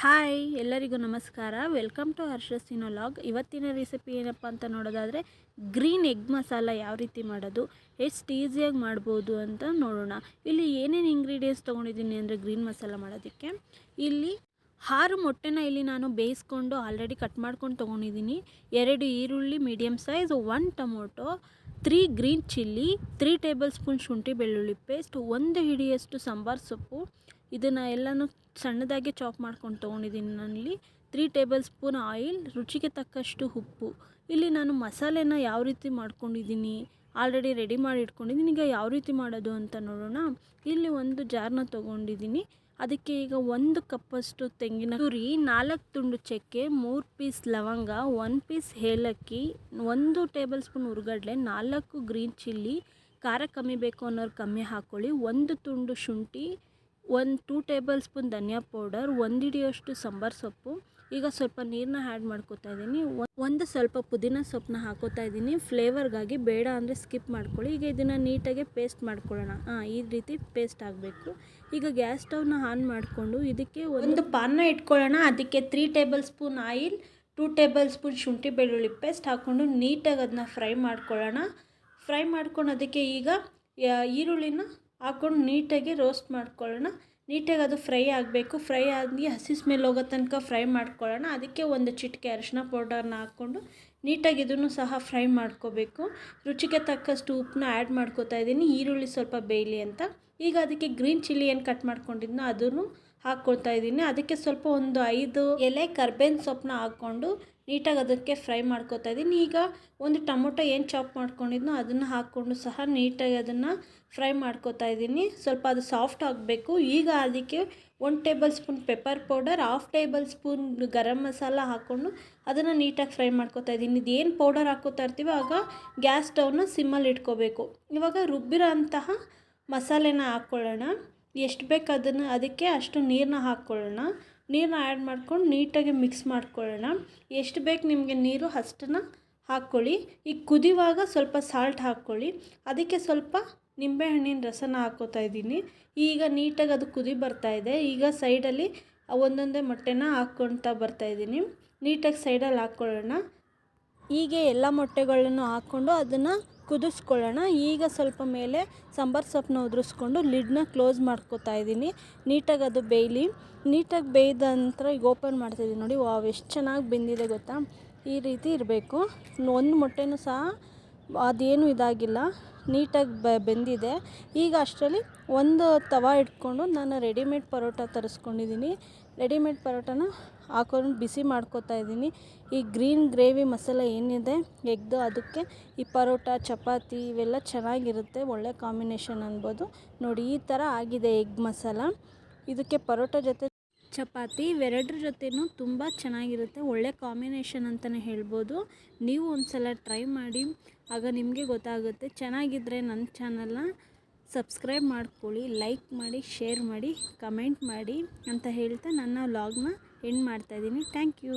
Hi, ಎಲ್ಲರಿಗೂ ನಮಸ್ಕಾರ. Welcome to ಹರ್ಷಸ್ಸಿನ ಲಾಗ್. ಇವತ್ತಿನ ರೆಸಿಪಿ ಏನಪ್ಪ ಅಂತ ನೋಡೋದಾದರೆ, ಗ್ರೀನ್ ಎಗ್ ಮಸಾಲ ಯಾವ ರೀತಿ ಮಾಡೋದು, ಎಷ್ಟು ಈಸಿಯಾಗಿ ಮಾಡ್ಬೋದು ಅಂತ ನೋಡೋಣ. ಇಲ್ಲಿ ಏನೇನು ಇಂಗ್ರೀಡಿಯೆಂಟ್ಸ್ ತೊಗೊಂಡಿದ್ದೀನಿ ಅಂದರೆ ಗ್ರೀನ್ ಮಸಾಲ ಮಾಡೋದಕ್ಕೆ. ಇಲ್ಲಿ ಆರು ಮೊಟ್ಟೆನ ಇಲ್ಲಿ ನಾನು ಬೇಯಿಸ್ಕೊಂಡು ಆಲ್ರೆಡಿ ಕಟ್ ಮಾಡ್ಕೊಂಡು ತೊಗೊಂಡಿದ್ದೀನಿ. ಎರಡು ಈರುಳ್ಳಿ medium size one tomato three green chilli three tablespoon ಶುಂಠಿ ಬೆಳ್ಳುಳ್ಳಿ ಪೇಸ್ಟ್ ಒಂದು ಹಿಡಿಯಷ್ಟು ಸಾಂಬಾರು ಸೊಪ್ಪು. ಇದನ್ನು ಎಲ್ಲನೂ ಸಣ್ಣದಾಗಿ ಚಾಪ್ ಮಾಡ್ಕೊಂಡು ತೊಗೊಂಡಿದ್ದೀನಿ ನಾನಿಲ್ಲಿ. ತ್ರೀ ಟೇಬಲ್ ಸ್ಪೂನ್ ಆಯಿಲ್ ರುಚಿಗೆ ತಕ್ಕಷ್ಟು ಉಪ್ಪು. ಇಲ್ಲಿ ನಾನು ಮಸಾಲೆನ ಯಾವ ರೀತಿ ಮಾಡ್ಕೊಂಡಿದ್ದೀನಿ ಆಲ್ರೆಡಿ ರೆಡಿ ಮಾಡಿ ಇಟ್ಕೊಂಡಿದ್ದೀನಿ. ಈಗ ಯಾವ ರೀತಿ ಮಾಡೋದು ಅಂತ ನೋಡೋಣ. ಇಲ್ಲಿ ಒಂದು ಜಾರ್ನ ತೊಗೊಂಡಿದ್ದೀನಿ. ಅದಕ್ಕೆ ಈಗ ಒಂದು ಕಪ್ಪಷ್ಟು ತೆಂಗಿನ ತುರಿ, ನಾಲ್ಕು ತುಂಡು ಚಕ್ಕೆ, ಮೂರು ಪೀಸ್ ಲವಂಗ, ಒಂದು ಪೀಸ್ ಏಲಕ್ಕಿ, ಒಂದು ಟೇಬಲ್ ಸ್ಪೂನ್ ಉರ್ಗಡ್ಲೆ, ನಾಲ್ಕು ಗ್ರೀನ್ ಚಿಲ್ಲಿ, ಖಾರ ಕಮ್ಮಿ ಬೇಕು ಅನ್ನೋರು ಕಮ್ಮಿ ಹಾಕ್ಕೊಳ್ಳಿ ಒಂದು ತುಂಡು ಶುಂಠಿ, ಒಂದು ಟೂ ಟೇಬಲ್ ಸ್ಪೂನ್ ಧನಿಯಾ ಪೌಡರ್, ಒಂದು ಹಿಡಿಯೋಷ್ಟು ಸಾಂಬಾರು ಸೊಪ್ಪು ಈಗ ಸ್ವಲ್ಪ ನೀರನ್ನ ಆ್ಯಡ್ ಮಾಡ್ಕೋತಾ ಇದ್ದೀನಿ. ಒಂದು ಸ್ವಲ್ಪ ಪುದೀನ ಸೊಪ್ಪನ್ನ ಹಾಕೋತಾ ಇದ್ದೀನಿ. ಫ್ಲೇವರ್ಗಾಗಿ ಬೇಡ ಅಂದರೆ ಸ್ಕಿಪ್ ಮಾಡ್ಕೊಳ್ಳಿ. ಈಗ ಇದನ್ನು ನೀಟಾಗಿ ಪೇಸ್ಟ್ ಮಾಡ್ಕೊಳ್ಳೋಣ. ಹಾಂ ಈ ರೀತಿ ಪೇಸ್ಟ್ ಆಗಬೇಕು. ಈಗ ಗ್ಯಾಸ್ ಸ್ಟವ್ನ ಆನ್ ಮಾಡಿಕೊಂಡು ಇದಕ್ಕೆ ಒಂದು ಪಾನ್ನ ಇಟ್ಕೊಳ್ಳೋಣ. ಅದಕ್ಕೆ three tablespoon oil two tablespoon ಶುಂಠಿ ಬೆಳ್ಳುಳ್ಳಿ ಪೇಸ್ಟ್ ಹಾಕ್ಕೊಂಡು ನೀಟಾಗಿ ಅದನ್ನ ಫ್ರೈ ಮಾಡ್ಕೊಳ್ಳೋಣ. ಫ್ರೈ ಮಾಡ್ಕೊಂಡು ಅದಕ್ಕೆ ಈಗ ಈರುಳ್ಳಿನ ಹಾಕ್ಕೊಂಡು ನೀಟಾಗಿ ರೋಸ್ಟ್ ಮಾಡ್ಕೊಳ್ಳೋಣ. ನೀಟಾಗಿ ಅದು ಫ್ರೈ ಆಗಬೇಕು. ಫ್ರೈ ಆಗಿ ಹಸಿ ಸ್ಮೆಲ್ ಹೋಗೋ ತನಕ ಫ್ರೈ ಮಾಡ್ಕೊಳ್ಳೋಣ. ಅದಕ್ಕೆ ಒಂದು ಚಿಟಿಕೆ ಅರಿಶಿನ ಪೌಡರ್ನ ಹಾಕ್ಕೊಂಡು ನೀಟಾಗಿ ಇದನ್ನು ಸಹ ಫ್ರೈ ಮಾಡ್ಕೋಬೇಕು. ರುಚಿಗೆ ತಕ್ಕಷ್ಟು ಉಪ್ಪನ್ನ ಆ್ಯಡ್ ಮಾಡ್ಕೋತಾ ಇದ್ದೀನಿ. ಈರುಳ್ಳಿ ಸ್ವಲ್ಪ ಬೇಯಲಿ ಅಂತ. ಈಗ ಅದಕ್ಕೆ ಗ್ರೀನ್ ಚಿಲ್ಲಿ ಏನು ಕಟ್ ಮಾಡ್ಕೊಂಡಿದ್ನೋ ಅದನ್ನು ಹಾಕ್ಕೊಳ್ತಾ ಇದ್ದೀನಿ. ಅದಕ್ಕೆ ಸ್ವಲ್ಪ ಒಂದು ಐದು ಎಲೆ ಕರ್ಬೇವಿನ ಸೊಪ್ಪನ್ನ ಹಾಕ್ಕೊಂಡು ನೀಟಾಗಿ ಅದಕ್ಕೆ ಫ್ರೈ ಮಾಡ್ಕೋತಾ ಇದ್ದೀನಿ. ಈಗ ಒಂದು ಟೊಮೊಟೊ ಏನು ಚಾಪ್ ಮಾಡ್ಕೊಂಡಿದ್ನೋ ಅದನ್ನು ಹಾಕ್ಕೊಂಡು ಸಹ ನೀಟಾಗಿ ಅದನ್ನು ಫ್ರೈ ಮಾಡ್ಕೊತಾ ಇದ್ದೀನಿ. ಸ್ವಲ್ಪ ಅದು ಸಾಫ್ಟ್ ಆಗಬೇಕು. ಈಗ ಅದಕ್ಕೆ one tablespoon pepper powder, half tablespoon garam masala ಹಾಕ್ಕೊಂಡು ಅದನ್ನು ನೀಟಾಗಿ ಫ್ರೈ ಮಾಡ್ಕೋತಾ ಇದ್ದೀನಿ. ಇದೇನು ಪೌಡರ್ ಹಾಕೋತಾ ಇರ್ತೀವೋ ಆಗ ಗ್ಯಾಸ್ ಸ್ಟವ್ನ ಸಿಮ್ಮಲ್ಲಿ ಇಟ್ಕೋಬೇಕು. ಇವಾಗ ರುಬ್ಬಿರೋ ಅಂತಹ ಮಸಾಲೆನ ಹಾಕ್ಕೊಳ್ಳೋಣ. ಎಷ್ಟು ಬೇಕು ಅದನ್ನು ಅದಕ್ಕೆ ಅಷ್ಟು ನೀರನ್ನ ಹಾಕ್ಕೊಳ್ಳೋಣ. ನೀರನ್ನ ಆ್ಯಡ್ ಮಾಡ್ಕೊಂಡು ನೀಟಾಗಿ ಮಿಕ್ಸ್ ಮಾಡ್ಕೊಳ್ಳೋಣ. ಎಷ್ಟು ಬೇಕು ನಿಮಗೆ ನೀರು ಅಷ್ಟನ್ನು ಹಾಕ್ಕೊಳ್ಳಿ. ಈಗ ಕುದಿಯುವಾಗ ಸ್ವಲ್ಪ ಸಾಲ್ಟ್ ಹಾಕ್ಕೊಳ್ಳಿ. ಅದಕ್ಕೆ ಸ್ವಲ್ಪ ನಿಂಬೆಹಣ್ಣಿನ ರಸನ ಹಾಕೋತಾ ಇದ್ದೀನಿ. ಈಗ ನೀಟಾಗಿ ಅದು ಕುದಿ ಬರ್ತಾ ಇದೆ. ಈಗ ಸೈಡಲ್ಲಿ ಒಂದೊಂದೇ ಮೊಟ್ಟೆನ ಹಾಕ್ಕೊಳ್ತಾ ಬರ್ತಾಯಿದ್ದೀನಿ ನೀಟಾಗಿ ಸೈಡಲ್ಲಿ ಹಾಕ್ಕೊಳ್ಳೋಣ. ಹೀಗೆ ಎಲ್ಲ ಮೊಟ್ಟೆಗಳನ್ನು ಹಾಕ್ಕೊಂಡು ಅದನ್ನು ಕುದಿಸ್ಕೊಳ್ಳೋಣ. ಈಗ ಸ್ವಲ್ಪ ಮೇಲೆ ಸಾಂಬಾರು ಸೊಪ್ಪನ್ನ ಉದುರಿಸ್ಕೊಂಡು ಲಿಡ್ನ ಕ್ಲೋಸ್ ಮಾಡ್ಕೋತಾ ಇದ್ದೀನಿ. ನೀಟಾಗಿ ಅದು ಬೇಯಲಿ. ನೀಟಾಗಿ ಬೇಯ್ದ ನಂತರ ಈಗ ಓಪನ್ ಮಾಡ್ತಾಯಿದ್ದೀನಿ ನೋಡಿ. ವಾವ್, ಎಷ್ಟು ಚೆನ್ನಾಗಿ ಬೆಂದಿದೆ ಗೊತ್ತಾ? ಈ ರೀತಿ ಇರಬೇಕು. ಒಂದು ಮೊಟ್ಟೆನೂ ಸಹ ಅದೇನು ಇದಾಗಿಲ್ಲ. ನೀಟಾಗಿ ಬೆಂದಿದೆ. ಈಗ ಅಷ್ಟರಲ್ಲಿ ಒಂದು ತವ ಇಟ್ಕೊಂಡು ನಾನು ರೆಡಿಮೇಡ್ ಪರೋಟ ತರಿಸ್ಕೊಂಡಿದ್ದೀನಿ. ರೆಡಿಮೇಡ್ ಪರೋಟನ ಹಾಕೊಂಡು ಬಿಸಿ ಮಾಡ್ಕೋತಾ ಇದ್ದೀನಿ. ಈ ಗ್ರೀನ್ ಗ್ರೇವಿ ಮಸಾಲ ಏನಿದೆ, ಎಗ್ದು ಅದಕ್ಕೆ ಈ ಪರೋಟ, ಚಪಾತಿ ಇವೆಲ್ಲ ಚೆನ್ನಾಗಿರುತ್ತೆ. ಒಳ್ಳೆ ಕಾಂಬಿನೇಷನ್ ಅನ್ಬೋದು. ನೋಡಿ, ಈ ಥರ ಆಗಿದೆ ಎಗ್ ಮಸಾಲ. ಇದಕ್ಕೆ ಪರೋಟ ಜೊತೆ ಚಪಾತಿ ಇವೆರಡರ ಜೊತೆನೂ ತುಂಬ ಚೆನ್ನಾಗಿರುತ್ತೆ. ಒಳ್ಳೆ ಕಾಂಬಿನೇಷನ್ ಅಂತಲೇ ಹೇಳ್ಬೋದು. ನೀವು ಒಂದು ಸಲ ಟ್ರೈ ಮಾಡಿ, ಆಗ ನಿಮಗೆ ಗೊತ್ತಾಗುತ್ತೆ. ಚೆನ್ನಾಗಿದ್ದರೆ ನನ್ನ ಚಾನಲ್ನ ಸಬ್ಸ್ಕ್ರೈಬ್ ಮಾಡ್ಕೊಳ್ಳಿ ಲೈಕ್ ಮಾಡಿ ಶೇರ್ ಮಾಡಿ ಕಮೆಂಟ್ ಮಾಡಿ ಅಂತ ಹೇಳ್ತಾ ನನ್ನ ವ್ಲಾಗ್ನ ಎಂಡ್ ಮಾಡ್ತಾಯಿದ್ದೀನಿ ಥ್ಯಾಂಕ್ ಯು